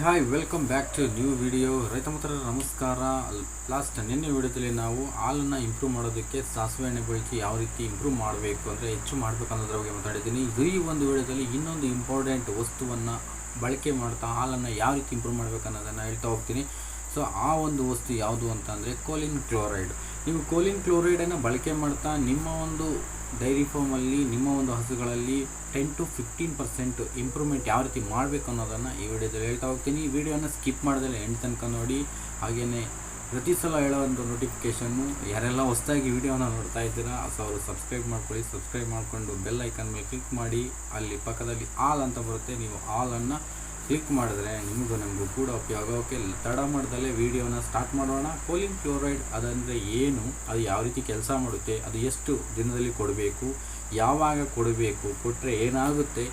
Hi welcome back to new video ರೈತ ಮಿತ್ರರ, ನಮಸ್ಕಾರ. ಲಾಸ್ಟ್ ನಿನ್ನೆ ವಿಡಿಯೋದಲ್ಲಿ ನಾವು ಹಾಲನ್ನು ಇಂಪ್ರೂವ್ ಮಾಡೋದಕ್ಕೆ ಸಾಸಿವೆ ಎಣ್ಣೆ ಬಳಕೆ ಯಾವ ರೀತಿ ಇಂಪ್ರೂವ್ ಮಾಡಬೇಕು ಅಂದರೆ ಹೆಚ್ಚು ಮಾಡಬೇಕು ಅನ್ನೋದ್ರ ಬಗ್ಗೆ ಮಾತಾಡಿದ್ದೀನಿ. ಈ ಒಂದು ವಿಡಿಯೋದಲ್ಲಿ ಇನ್ನೊಂದು ಇಂಪಾರ್ಟೆಂಟ್ ವಸ್ತುವನ್ನು ಬಳಕೆ ಮಾಡ್ತಾ ಹಾಲನ್ನು ಯಾವ ರೀತಿ ಇಂಪ್ರೂವ್ ಮಾಡಬೇಕು ಅನ್ನೋದನ್ನು ಹೇಳ್ತಾ ಹೋಗ್ತೀನಿ. ಸೊ ಆ ಒಂದು ವಸ್ತು ಯಾವುದು ಅಂತ ಅಂದರೆ ಕೋಲಿನ್ ಕ್ಲೋರೈಡ್. ನೀವು ಕೋಲಿನ್ ಕ್ಲೋರೈಡನ್ನು ಬಳಕೆ ಮಾಡ್ತಾ ನಿಮ್ಮ ಒಂದು ಡೈರಿ ಫಾರ್ಮಲ್ಲಿ, ನಿಮ್ಮ ಒಂದು ಹಸುಗಳಲ್ಲಿ ten to fifteen percent improvement ಯಾವ ರೀತಿ ಮಾಡಬೇಕು ಅನ್ನೋದನ್ನು ಈ ವಿಡಿಯೋದಲ್ಲಿ ಹೇಳ್ತಾ ಹೋಗ್ತೀನಿ. ಈ ವಿಡಿಯೋನ ಸ್ಕಿಪ್ ಮಾಡಿದ್ರೆ ಎಂಟು ತನಕ ನೋಡಿ. ಹಾಗೆಯೇ ಪ್ರತಿ ಸಲ ಹೇಳೋ ಒಂದು ನೋಟಿಫಿಕೇಷನ್ನು ಯಾರೆಲ್ಲ ಹೊಸದಾಗಿ ವಿಡಿಯೋನ ನೋಡ್ತಾ ಇದ್ದೀರಾ, ಸೊ ಅವರು ಸಬ್ಸ್ಕ್ರೈಬ್ ಮಾಡ್ಕೊಳ್ಳಿ. ಸಬ್ಸ್ಕ್ರೈಬ್ ಮಾಡಿಕೊಂಡು ಬೆಲ್ ಐಕನ್ ಮೇಲೆ ಕ್ಲಿಕ್ ಮಾಡಿ. ಅಲ್ಲಿ ಪಕ್ಕದಲ್ಲಿ ಆಲ್ ಅಂತ ಬರುತ್ತೆ. ನೀವು ಆಲನ್ನು ಕ್ಲಿಕ್ ಮಾಡಿದ್ರೆ ನಿಮಗೂ ನಮಗೂ ಕೂಡ ಉಪಯೋಗ. ಓಕೆ, ತಡ ಮಾಡ್ದಲ್ಲೇ ವಿಡಿಯೋನ ಸ್ಟಾರ್ಟ್ ಮಾಡೋಣ. ಕೋಲಿಂಗ್ ಕ್ಲೋರೈಡ್ ಅದಂದರೆ ಏನು, ಅದು ಯಾವ ರೀತಿ ಕೆಲಸ ಮಾಡುತ್ತೆ, ಅದು ಎಷ್ಟು ದಿನದಲ್ಲಿ ಕೊಡಬೇಕು, ಯಾವಾಗ ಕೊಡಬೇಕು ಕೊಟ್ಟರೆ ಏನಾಗುತ್ತೆ.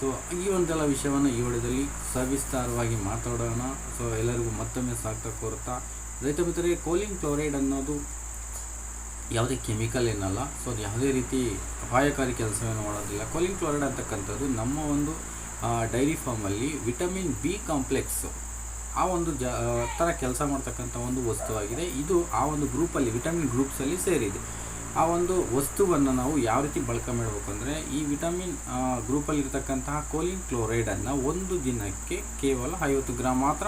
ಸೊ, ಈ ಒಂದೆಲ್ಲ ವಿಷಯವನ್ನು ಈ ವಿಡಿಯೋದಲ್ಲಿ ಸವಿಸ್ತಾರವಾಗಿ ಮಾತಾಡೋಣ. ಸೊ, ಎಲ್ಲರಿಗೂ ಮತ್ತೊಮ್ಮೆ ಸಾಕ್ತಾ ಕೋರುತ್ತಾ ರೈತ ಮಿತ್ರರೇ ಕೋಲಿಂಗ್ ಕ್ಲೋರೈಡ್ ಅನ್ನೋದು ಯಾವುದೇ ಕೆಮಿಕಲ್ ಏನಲ್ಲ. ಸೊ, ಅದು ಯಾವುದೇ ರೀತಿ ಅಪಾಯಕಾರಿ ಕೆಲಸವನ್ನು ಮಾಡೋದಿಲ್ಲ. ಕೋಲಿಂಗ್ ಕ್ಲೋರೈಡ್ ಅಂತಕ್ಕಂಥದ್ದು ನಮ್ಮ ಒಂದು ಡೈರಿ ಫಾರ್ಮಲ್ಲಿ ವಿಟಮಿನ್ ಬಿ ಕಾಂಪ್ಲೆಕ್ಸ್ ಆ ಒಂದು ಜ ಥರ ಕೆಲಸ ಮಾಡ್ತಕ್ಕಂಥ ಒಂದು ವಸ್ತುವಾಗಿದೆ ಇದು ಆ ಒಂದು ಗ್ರೂಪಲ್ಲಿ ವಿಟಮಿನ್ ಗ್ರೂಪ್ಸಲ್ಲಿ ಸೇರಿದೆ. ಆ ಒಂದು ವಸ್ತುವನ್ನು ನಾವು ಯಾವ ರೀತಿ ಬಳಕೆ ಮಾಡಬೇಕು ಅಂದರೆ, ಈ ವಿಟಮಿನ್ ಗ್ರೂಪಲ್ಲಿರ್ತಕ್ಕಂತಹ ಕೋಲಿನ್ ಕ್ಲೋರೈಡನ್ನು ಒಂದು ದಿನಕ್ಕೆ ಕೇವಲ ಐವತ್ತು ಗ್ರಾಮ್ ಮಾತ್ರ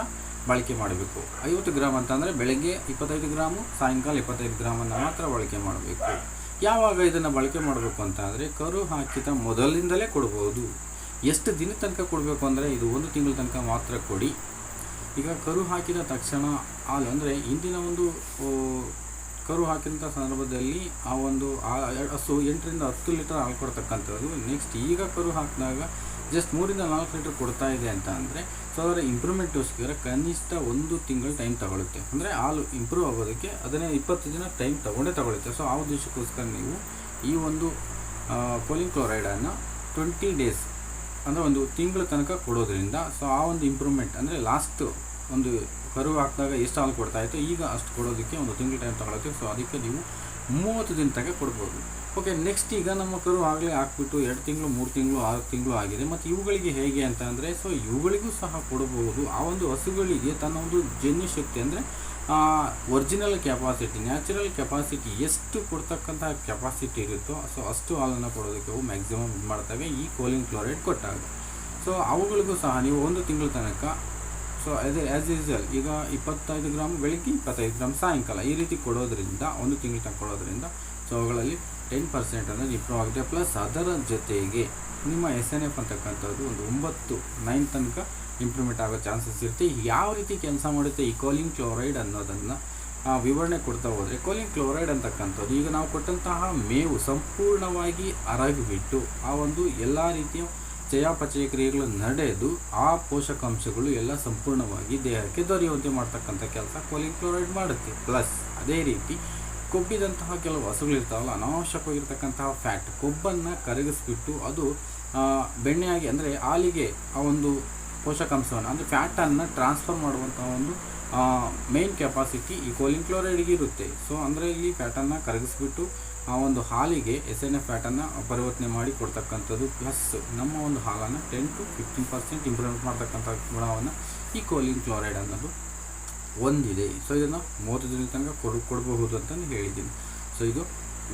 ಬಳಕೆ ಮಾಡಬೇಕು. ಐವತ್ತು ಗ್ರಾಮ್ ಅಂತಂದರೆ ಬೆಳಗ್ಗೆ ಇಪ್ಪತ್ತೈದು ಗ್ರಾಮು, ಸಾಯಂಕಾಲ ಇಪ್ಪತ್ತೈದು ಗ್ರಾಮನ್ನು ಮಾತ್ರ ಬಳಕೆ ಮಾಡಬೇಕು. ಯಾವಾಗ ಇದನ್ನು ಬಳಕೆ ಮಾಡಬೇಕು ಅಂತಂದರೆ ಕರು ಹಾಕಿದ ಮೊದಲಿಂದಲೇ ಕೊಡ್ಬೋದು. ಎಷ್ಟು ದಿನ ತನಕ ಕೊಡಬೇಕು ಅಂದರೆ ಇದು ಒಂದು ತಿಂಗಳ ತನಕ ಮಾತ್ರ ಕೊಡಿ. ಈಗ ಕರು ಹಾಕಿದ ತಕ್ಷಣ ಹಾಲು ಅಂದರೆ ಇಂದಿನ ಒಂದು ಕರು ಹಾಕಿದಂಥ ಸಂದರ್ಭದಲ್ಲಿ ಆ ಒಂದು ಹಸು ಎಂಟರಿಂದ ಹತ್ತು ಲೀಟರ್ ಹಾಲು ಕೊಡ್ತಕ್ಕಂಥದ್ದು. ನೆಕ್ಸ್ಟ್ ಈಗ ಕರು ಹಾಕಿದಾಗ ಜಸ್ಟ್ ಮೂರಿಂದ ನಾಲ್ಕು ಲೀಟರ್ ಕೊಡ್ತಾ ಇದೆ ಅಂತ ಅಂದರೆ ಸೊ ಅದರ ಇಂಪ್ರೂವ್ಮೆಂಟ್ಗೋಸ್ಕರ ಕನಿಷ್ಠ ಒಂದು ತಿಂಗಳು ಟೈಮ್ ತಗೊಳುತ್ತೆ. ಅಂದರೆ ಹಾಲು ಇಂಪ್ರೂವ್ ಆಗೋದಕ್ಕೆ ಅದನ್ನೇ ಇಪ್ಪತ್ತು ದಿನ ಟೈಮ್ ತಗೊಂಡೇ ತಗೊಳುತ್ತೆ. ಸೊ ಆ ಉದ್ದೇಶಕ್ಕೋಸ್ಕರ ನೀವು ಈ ಒಂದು ಪೊಲಿಂಗ್ ಕ್ಲೋರೈಡನ್ನು ಟ್ವೆಂಟಿ ಡೇಸ್ ಅಂದರೆ ಒಂದು ತಿಂಗಳ ತನಕ ಕೊಡೋದ್ರಿಂದ ಸೊ ಆ ಒಂದು ಇಂಪ್ರೂವ್ಮೆಂಟ್ ಅಂದರೆ ಲಾಸ್ಟ್ ಒಂದು ಕರು ಹಾಕಿದಾಗ ಎಷ್ಟು ಹಾಲು ಕೊಡ್ತಾಯಿತ್ತು ಈಗ ಅಷ್ಟು ಕೊಡೋದಕ್ಕೆ ಒಂದು ತಿಂಗಳ ಟೈಮ್ ತಗೊಳುತ್ತೆ ಸೊ ಅದಕ್ಕೆ ನೀವು ಮೂವತ್ತು ದಿನ ತನಕ ಕೊಡ್ಬೋದು. ಓಕೆ ನೆಕ್ಸ್ಟ್ ಈಗ ನಮ್ಮ ಕರು ಆಗಲೇ ಹಾಕ್ಬಿಟ್ಟು ಎರಡು ತಿಂಗಳು, ಮೂರು ತಿಂಗಳು, ಆರು ತಿಂಗಳು ಆಗಿದೆ. ಮತ್ತು ಇವುಗಳಿಗೆ ಹೇಗೆ ಅಂತ ಅಂದರೆ ಸೊ ಇವುಗಳಿಗೂ ಸಹ ಕೊಡಬಹುದು ಆ ಒಂದು ಹಸುಗಳಿಗೆ ತನ್ನ ಒಂದು ಜನ್ಯ ಶಕ್ತಿ ಅಂದರೆ ಒರಿಜಿನಲ್ ಕೆಪಾಸಿಟಿ ನ್ಯಾಚುರಲ್ ಕೆಪಾಸಿಟಿ ಎಷ್ಟು ಕೊಡ್ತಕ್ಕಂಥ ಕೆಪಾಸಿಟಿ ಇರುತ್ತೋ ಸೊ ಅಷ್ಟು ಹಾಲನ್ನು ಕೊಡೋದಕ್ಕೆ ಅವು ಮ್ಯಾಕ್ಸಿಮಮ್ ಇದು ಮಾಡ್ತವೆ. ಈ ಕೋಲಿನ್ ಕ್ಲೋರೈಡ್ ಕೊಟ್ಟಾಗ. ಸೊ ಅವುಗಳಿಗೂ ಸಹ ನೀವು ಒಂದು ತಿಂಗಳ ತನಕ ಸೊ ಅದೇ ಆ್ಯಸ್ ಯೂಸ್ವಲ್ ಈಗ ಇಪ್ಪತ್ತೈದು ಗ್ರಾಮ್ ಬೆಳಗ್ಗೆ, ಇಪ್ಪತ್ತೈದು ಗ್ರಾಮ್ ಸಾಯಂಕಾಲ, ಈ ರೀತಿ ಕೊಡೋದ್ರಿಂದ, ಒಂದು ತಿಂಗಳ ತನಕ ಕೊಡೋದ್ರಿಂದ ಸೊ ಅವುಗಳಲ್ಲಿ ಟೆನ್ ಪರ್ಸೆಂಟ್ ಅನ್ನೋದು ಇಂಪ್ರೂವ್ ಆಗುತ್ತೆ. ಪ್ಲಸ್ ಅದರ ಜೊತೆಗೆ, ನಿಮ್ಮ ಎಸ್ ಎನ್ ಎಫ್ ಅಂತಕ್ಕಂಥದ್ದು ಒಂದು ಒಂಬತ್ತು ನೈನ್ ತನಕ ಇಂಪ್ರೂವ್ಮೆಂಟ್ ಆಗೋ ಚಾನ್ಸಸ್ ಇರುತ್ತೆ. ಯಾವ ರೀತಿ ಕೆಲಸ ಮಾಡುತ್ತೆ ಈ ಕೋಲಿಂಗ್ ಕ್ಲೋರೈಡ್ ಅನ್ನೋದನ್ನು ವಿವರಣೆ ಕೊಡ್ತಾ ಹೋದರೆ ಕೋಲಿಂಗ್ ಕ್ಲೋರೈಡ್ ಅಂತಕ್ಕಂಥದ್ದು ಈಗ ನಾವು ಕೊಟ್ಟಂತಹ ಮೇವು ಸಂಪೂರ್ಣವಾಗಿ ಅರಗಿಬಿಟ್ಟು, ಆ ಒಂದು ಎಲ್ಲ ರೀತಿಯ ಚಯಾಪಚಯ ಕ್ರಿಯೆಗಳು ನಡೆದು, ಆ ಪೋಷಕಾಂಶಗಳು ಎಲ್ಲ ಸಂಪೂರ್ಣವಾಗಿ ದೇಹಕ್ಕೆ ದೊರೆಯುವಂತೆ ಮಾಡ್ತಕ್ಕಂಥ ಕೆಲಸ ಕೋಲಿಂಗ್ ಕ್ಲೋರೈಡ್ ಮಾಡುತ್ತೆ. ಪ್ಲಸ್ ಅದೇ ರೀತಿ ಕೊಬ್ಬಿದಂತಹ ಕೆಲವು ಹಸುಗಳಿರ್ತಾವಲ್ಲ ಅನಾವಶ್ಯಕವಾಗಿರ್ತಕ್ಕಂತಹ ಫ್ಯಾಟ್ ಕೊಬ್ಬನ್ನು ಕರಗಿಸ್ಬಿಟ್ಟು ಅದು ಬೆಣ್ಣೆಯಾಗಿ ಅಂದರೆ ಹಾಲಿಗೆ ಆ ಒಂದು ಪೋಷಕಾಂಶವನ್ನು, ಅಂದರೆ ಫ್ಯಾಟನ್ನು ಟ್ರಾನ್ಸ್ಫರ್ ಮಾಡುವಂಥ ಒಂದು ಮೇನ್ ಕೆಪಾಸಿಟಿ ಈ ಕೋಲಿನ್ ಕ್ಲೋರೈಡ್ಗೆ ಇರುತ್ತೆ. ಸೊ ಅಂದರೆ ಇಲ್ಲಿ ಫ್ಯಾಟನ್ನು ಕರಗಿಸ್ಬಿಟ್ಟು, ಆ ಒಂದು ಹಾಲಿಗೆ ಎಸ್ ಎನ್ ಎಫ್ ಫ್ಯಾಟನ್ನು ಪರಿವರ್ತನೆ ಮಾಡಿ ಕೊಡ್ತಕ್ಕಂಥದ್ದು ಪ್ಲಸ್ ನಮ್ಮ ಒಂದು ಹಾಲನ್ನು ten to fifteen percent improvement ಮಾಡ್ತಕ್ಕಂಥ ಗುಣವನ್ನು ಈ ಕೋಲಿನ್ ಕ್ಲೋರೈಡ್ ಅನ್ನೋದು ಒಂದಿದೆ ಸೊ ಇದನ್ನು ಮೂವತ್ತು ದಿನದ ತನಕ ಕೊಡು, ಕೊಡಬಹುದು ಅಂತ ಹೇಳಿದ್ದೀನಿ. ಸೊ ಇದು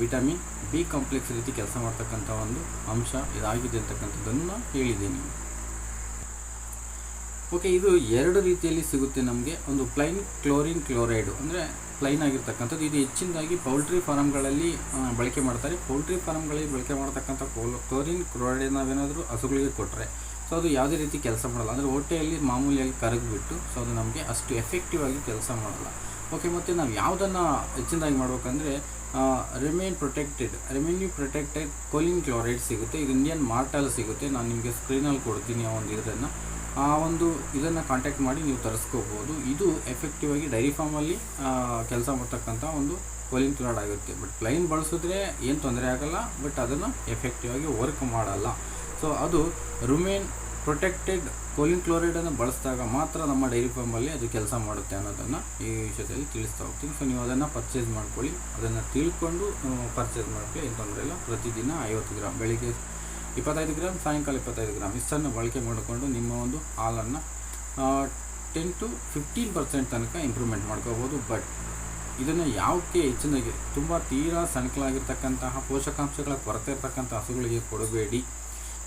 ವಿಟಮಿನ್ ಬಿ ಕಾಂಪ್ಲೆಕ್ಸ್ ರೀತಿ ಕೆಲಸ ಮಾಡ್ತಕ್ಕಂಥ ಒಂದು ಅಂಶ ಇದಾಗಿದೆ ಅಂತಕ್ಕಂಥದ್ದನ್ನು ಹೇಳಿದ್ದೀನಿ. ಓಕೆ, ಇದು ಎರಡು ರೀತಿಯಲ್ಲಿ ಸಿಗುತ್ತೆ ನಮಗೆ. ಒಂದು ಪ್ಲೈನ್ ಕ್ಲೋರಿನ್ ಕ್ಲೋರೈಡು ಅಂದರೆ ಪ್ಲೈನ್ ಆಗಿರ್ತಕ್ಕಂಥದ್ದು. ಇದು ಹೆಚ್ಚಿನದಾಗಿ ಪೌಲ್ಟ್ರಿ ಫಾರ್ಮ್ಗಳಲ್ಲಿ ಬಳಕೆ ಮಾಡ್ತಾರೆ. ಪೌಲ್ಟ್ರಿ ಫಾರ್ಮ್ಗಳಲ್ಲಿ ಬಳಕೆ ಮಾಡ್ತಕ್ಕಂಥ ಕ್ಲೋರಿನ್ ಕ್ಲೋರೈಡ್ ನಾವೇನಾದರೂ ಹಸುಗಳಿಗೆ ಕೊಟ್ಟರೆ ಸೊ ಅದು ಯಾವುದೇ ರೀತಿ ಕೆಲಸ ಮಾಡಲ್ಲ. ಅಂದರೆ ಹೊಟ್ಟೆಯಲ್ಲಿ ಮಾಮೂಲಿಯಾಗಿ ಕರಗಿಬಿಟ್ಟು, ಸೊ ಅದು ನಮಗೆ ಅಷ್ಟು ಎಫೆಕ್ಟಿವ್ ಆಗಿ ಕೆಲಸ ಮಾಡಲ್ಲ. ಓಕೆ, ಮತ್ತು ನಾವು ಯಾವುದನ್ನು ಹೆಚ್ಚಿನದಾಗಿ ಮಾಡಬೇಕಂದ್ರೆ rumen protected rumen protected choline chloride ಸಿಗುತ್ತೆ. ಇದು ಇಂಡಿಯನ್ ಮಾರ್ಟಲ್ ಸಿಗುತ್ತೆ. ನಾನು ನಿಮಗೆ ಸ್ಕ್ರೀನಲ್ಲಿ ಕೊಡ್ತೀನಿ ಆ ಒಂದು ಇದನ್ನು ಆ ಒಂದು ಇದನ್ನು ಕಾಂಟ್ಯಾಕ್ಟ್ ಮಾಡಿ ನೀವು ತರಿಸ್ಕೋಬೋದು. ಇದು ಎಫೆಕ್ಟಿವ್ ಆಗಿ ಡೈರಿ ಫಾರ್ಮಲ್ಲಿ ಕೆಲಸ ಮಾಡ್ತಕ್ಕಂಥ ಒಂದು ಕೋಲಿಂಗ್ ಕ್ಲೋರೈಡ್ ಆಗುತ್ತೆ ಬಟ್ ಪ್ಲೈನ್ ಬಳಸಿದ್ರೆ ಏನು ತೊಂದರೆ ಆಗಲ್ಲ ಬಟ್ ಅದನ್ನು ಎಫೆಕ್ಟಿವ್ ಆಗಿ ವರ್ಕ್ ಮಾಡಲ್ಲ. ಸೊ ಅದು ರುಮೇನ್ ಪ್ರೊಟೆಕ್ಟೆಡ್ ಕೋಲಿನ್ ಕ್ಲೋರೈಡನ್ನು ಬಳಸಿದಾಗ ಮಾತ್ರ ನಮ್ಮ ಡೈರಿ ಫಾರ್ಮಲ್ಲಿ ಅದು ಕೆಲಸ ಮಾಡುತ್ತೆ ಅನ್ನೋದನ್ನು ಈ ವಿಷಯದಲ್ಲಿ ತಿಳಿಸ್ತಾ ಹೋಗ್ತೀನಿ. ಸೊ ನೀವು ಅದನ್ನು ಪರ್ಚೇಸ್ ಮಾಡ್ಕೊಳ್ಳಿ. ಅದನ್ನು ತಿಳ್ಕೊಂಡು ಪರ್ಚೇಸ್ ಮಾಡ್ಕೊಳ್ಳಿ. ಏನು ತೊಂದರೆ ಇಲ್ಲ. ಪ್ರತಿದಿನ ಐವತ್ತು ಗ್ರಾಮ್ ಬೆಳಿಗ್ಗೆ ಇಪ್ಪತ್ತೈದು ಗ್ರಾಮ್, ಸಾಯಂಕಾಲ ಇಪ್ಪತ್ತೈದು ಗ್ರಾಮ್. ಇಷ್ಟನ್ನು ಬಳಕೆ ಮಾಡಿಕೊಂಡು ನಿಮ್ಮ ಒಂದು ಹಾಲನ್ನು ಟೆನ್ ಟು ಫಿಫ್ಟೀನ್ ಪರ್ಸೆಂಟ್ ತನಕ ಇಂಪ್ರೂವ್ಮೆಂಟ್ ಮಾಡ್ಕೋಬೋದು. ಬಟ್ ಇದನ್ನು ಯಾವಕ್ಕೆ ಹೆಚ್ಚಿನಾಗಿ ತುಂಬ ತೀರಾ ಸಣಕಲಾಗಿರ್ತಕ್ಕಂತಹ ಪೋಷಕಾಂಶಗಳ ಕೊರತೆ ಇರತಕ್ಕಂಥ ಹಸುಗಳಿಗೆ ಕೊಡಬೇಡಿ.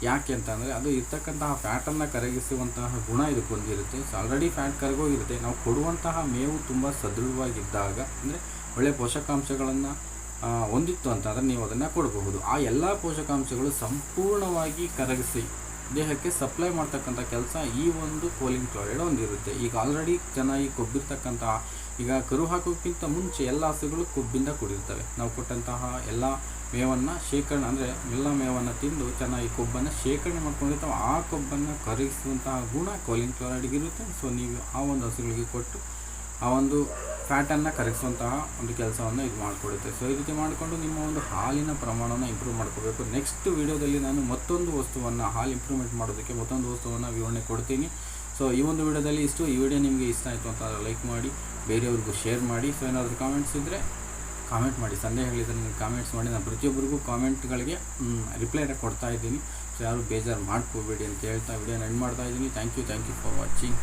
ಯಾಕೆ ಅಂತಂದರೆ, ಅದು ಇರ್ತಕ್ಕಂತಹ ಫ್ಯಾಟನ್ನು ಕರಗಿಸುವಂತಹ ಗುಣ ಇದಕ್ಕೆ ಹೊಂದಿರುತ್ತೆ. ಸೊ ಆಲ್ರೆಡಿ ಫ್ಯಾಟ್ ಕರಗೋಗಿರುತ್ತೆ. ನಾವು ಕೊಡುವಂತಹ ಮೇವು ತುಂಬ ಸದೃಢವಾಗಿದ್ದಾಗ, ಅಂದರೆ ಒಳ್ಳೆಯ ಪೋಷಕಾಂಶಗಳನ್ನು ಹೊಂದಿತ್ತು ಅಂತಂದರೆ ನೀವು ಅದನ್ನು ಕೊಡಬಹುದು. ಆ ಎಲ್ಲ ಪೋಷಕಾಂಶಗಳು ಸಂಪೂರ್ಣವಾಗಿ ಕರಗಿಸಿ ದೇಹಕ್ಕೆ ಸಪ್ಲೈ ಮಾಡ್ತಕ್ಕಂಥ ಕೆಲಸ ಈ ಒಂದು ಕೋಲಿಂಗ್ ಕ್ಲೋರೈಡ್ ಹೊಂದಿರುತ್ತೆ ಈಗ ಆಲ್ರೆಡಿ ಚೆನ್ನಾಗಿ ಕೊಬ್ಬಿರ್ತಕ್ಕಂತಹ ಈಗ ಕರು ಹಾಕೋಕ್ಕಿಂತ ಮುಂಚೆ ಎಲ್ಲ ಹಸುಗಳು ಕೊಬ್ಬಿಂದ ಕೂಡಿರ್ತವೆ. ನಾವು ಕೊಟ್ಟಂತಹ ಎಲ್ಲ ಮೇವನ್ನು ಶೇಖರಣೆ ಅಂದರೆ ಎಲ್ಲ ಮೇವನ್ನು ತಿಂದು ಚೆನ್ನಾಗಿ ಕೊಬ್ಬನ್ನು ಶೇಖರಣೆ ಮಾಡ್ಕೊಂಡಿರ್ತಾವೆ ಆ ಕೊಬ್ಬನ್ನು ಕರಗಿಸುವಂತಹ ಗುಣ ಕೋಲಿನ್ ಕ್ಲೋರೈಡ್ಗಿರುತ್ತೆ ಸೊ ನೀವು ಆ ಒಂದು ಹಸುಗಳಿಗೆ ಕೊಟ್ಟು ಆ ಒಂದು ಫ್ಯಾಟನ್ನು ಕರಗಿಸುವಂತಹ ಒಂದು ಕೆಲಸವನ್ನು ಇದು ಮಾಡಿಕೊಡುತ್ತೆ. ಸೊ ಈ ರೀತಿ ಮಾಡಿಕೊಂಡು ನಿಮ್ಮ ಒಂದು ಹಾಲಿನ ಪ್ರಮಾಣವನ್ನು ಇಂಪ್ರೂವ್ ಮಾಡ್ಕೋಬೇಕು. ನೆಕ್ಸ್ಟ್ ವೀಡಿಯೋದಲ್ಲಿ ನಾನು ಮತ್ತೊಂದು ವಸ್ತುವನ್ನು ಹಾಲು ಇಂಪ್ರೂವ್ಮೆಂಟ್ ಮಾಡೋದಕ್ಕೆ ಮತ್ತೊಂದು ವಸ್ತುವನ್ನು ವಿವರಣೆ ಕೊಡ್ತೀನಿ. ಸೊ ಈ ಒಂದು ವಿಡಿಯೋದಲ್ಲಿ ಇಷ್ಟು. ಈ ವಿಡಿಯೋ ನಿಮಗೆ ಇಷ್ಟ ಆಯಿತು ಅಂತ ಲೈಕ್ ಮಾಡಿ, ಬೇರೆಯವ್ರಿಗೂ ಶೇರ್ ಮಾಡಿ. ಸೊ ಏನಾದರೂ ಕಾಮೆಂಟ್ಸ್ ಇದ್ದರೆ ಕಾಮೆಂಟ್ ಮಾಡಿ. ಸಂದೇಹಗಳಿದ್ದರೆ ನನಗೆ ಕಾಮೆಂಟ್ಸ್ ಮಾಡಿ. ನಾನು ಪ್ರತಿಯೊಬ್ಬರಿಗೂ ಕಾಮೆಂಟ್ಗಳಿಗೆ ರಿಪ್ಲೈ ಕೊಡ್ತಾ ಇದ್ದೀನಿ. ಸೊ ಯಾರು ಬೇಜಾರು ಮಾಡ್ಕೋಬೇಡಿ ಅಂತ ಹೇಳ್ತಾ ವಿಡಿಯೋನ ಎಂಡ್ ಮಾಡ್ತಾ ಇದ್ದೀನಿ. Thank you thank you for watching